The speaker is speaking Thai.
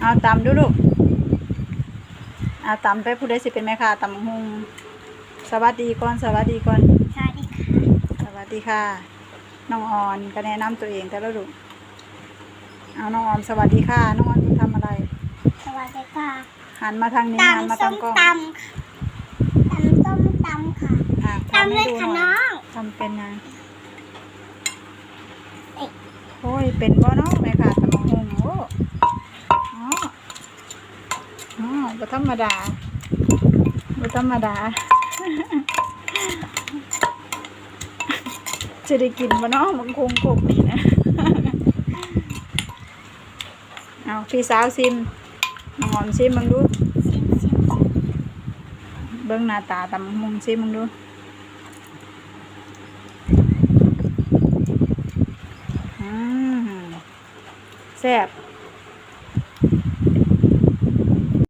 เอาตำดูลูกเอาตำไปผู้ใดสิเป็นแม่ค้าตำบักหุงสวัสดีก่อนสวัสดีก่อนสวัสดีค่ะสวัสดีค่ะ น้องออนก็แนะนำตัวเองแต่ละลูกเอาน้องออนสวัสดีค่ะ น้องออนทำอะไร สวัสดีค่ะหันมาทางนี้หันมาตำส้ทางมกล้องตำค่ะตำส้มตำค่ะอะตำเลยให้ดูค่ะหน้องทำเป็นนะเอ้ยโอ้ยเป็นบ่เนาะแม่ค่ะต อ๋อบ่ธรรมดาบ่ธรรมดา จะได้กินบ่เนาะมันคงกบนี่นะ เอาพี่สาวซิมน้องออมซิมมึงดู เบิ่งหน้าตาตำบักหุงซิมมึงดูแซ่บ